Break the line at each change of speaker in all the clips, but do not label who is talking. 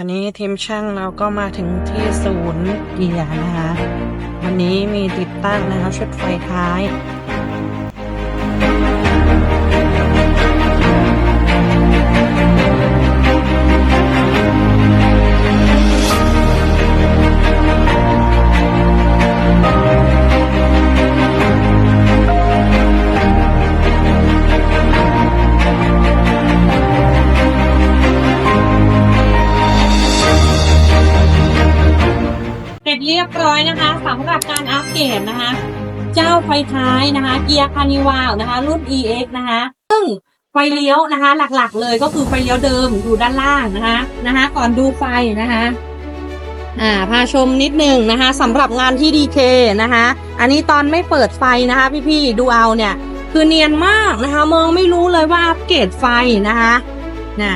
อันนี้ทีมช่างเราก็มาถึงที่ศูนย์เกียร์นะคะ วันนี้มีติดตั้งนะคะชุดไฟท้าย
เรียบร้อยนะคะสำหรับการอัปเกรดนะคะ เจ้าไฟท้ายนะคะ เกียร์คานิวาลนะคะ รุ่น EX นะคะ ซึ่งไฟเลี้ยวนะคะ หลักๆ เลยก็คือไฟเลี้ยวเดิมอยู่ด้านล่างนะคะนะคะ ก่อนดูไฟนะคะอ่าพาชมนิดนึงนะคะสำหรับงานที่ดีเคนะคะ อันนี้ตอนไม่เปิดไฟนะคะ พี่ๆดูเอาเนี่ย คือเนียนมากนะคะ มองไม่รู้เลยว่าอัปเกรดไฟนะคะน่ะ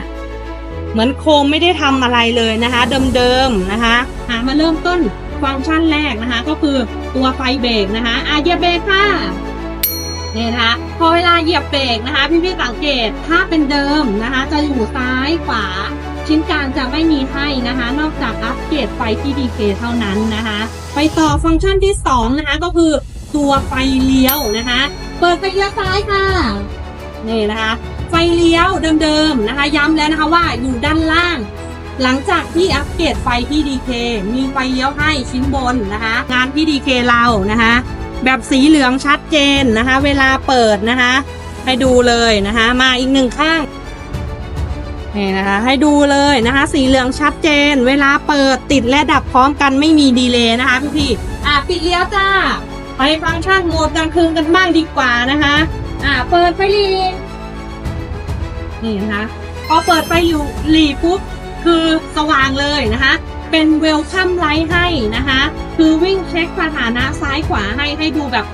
เหมือนโคมไม่ได้ทำอะไรเลยนะคะ เดิมๆนะคะหามาเริ่มต้น ฟังก์ชันแรกนะคะ ก็คือตัวไฟเบรกนะคะอะเหยียบเบรกค่ะเนี่ยนะคะพอเวลาเหยียบเบรกนะคะ พี่ๆสังเกตถ้าเป็นเดิมนะคะ จะอยู่ซ้ายขวา ชิ้นกลางจะไม่มีให้นะคะ นอกจากอัปเกรดไฟที่ดีเคเท่านั้นนะคะ ไปต่อฟังก์ชันที่สองนะคะก็คือตัวไฟเลี้ยวนะคะ เปิดไฟเลี้ยวซ้ายค่ะนี่นะคะ ไฟเลี้ยวเดิมๆนะคะ ย้ำแล้วนะคะว่าอยู่ด้านล่าง หลังจากที่อัปเกรดไฟที่ดีเคมีไฟเลี้ยวให้ชิ้นบนนะคะ งานที่ดีเคเรานะคะ แบบสีเหลืองชัดเจนนะคะ เวลาเปิดนะคะ ให้ดูเลยนะคะ มาอีกหนึ่งข้างนี่นะคะ ให้ดูเลยนะคะ สีเหลืองชัดเจน เวลาเปิดติดและดับพร้อมกันไม่มีดีเลย์นะคะพี่ๆอะปิดเลี้ยวจ้าไปฟังก์ชันโหมดกลางคืนกันบ้างดีกว่านะคะ อะเปิดไฟหลีนี่นะคะพอเปิดไฟอยู่หลีปุ๊บ คือสว่างเลยนะคะ เป็นเวลคัมไลท์ให้นะคะ คือวิ่งเช็คสถานะซ้ายขวาให้ให้ดูแบบ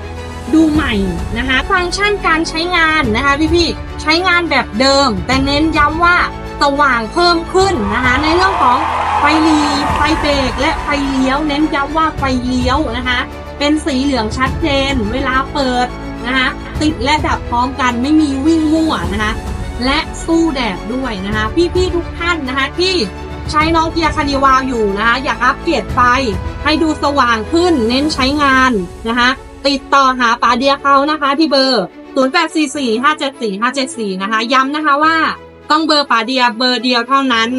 ดูใหม่นะคะ ฟังก์ชันการใช้งานนะคะพี่ๆใช้งานแบบเดิม แต่เน้นย้ำว่าสว่างเพิ่มขึ้นนะคะ ในเรื่องของไฟลีไฟเบรกและไฟเลี้ยว เน้นย้ำว่าไฟเลี้ยวนะคะ เป็นสีเหลืองชัดเจน เวลาเปิดนะคะ ติดและดับพร้อมกันไม่มีวิ่งมั่วนะคะ และสู้แดดด้วยนะคะ พี่ๆทุกท่านนะคะที่ใช้น้องเกียร์คานิวาวอยู่นะคะ อยากอัปเกรดไฟให้ดูสว่างขึ้นเน้นใช้งานนะคะ ติดต่อหาปาเดียเขานะคะที่เบอร์ 0844574574 นะคะ ย้ำนะคะว่าต้องเบอร์ปาเดียเบอร์เดียวเท่านั้น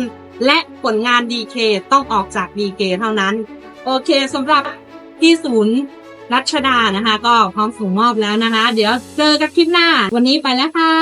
และผลงานดีเคต้องออกจากดีเคเท่านั้น โอเคสำหรับที่ศูนย์รัชดานะคะ ก็พร้อมส่งมอบแล้วนะคะ เดี๋ยวเจอกันคลิปหน้า วันนี้ไปแล้วค่ะ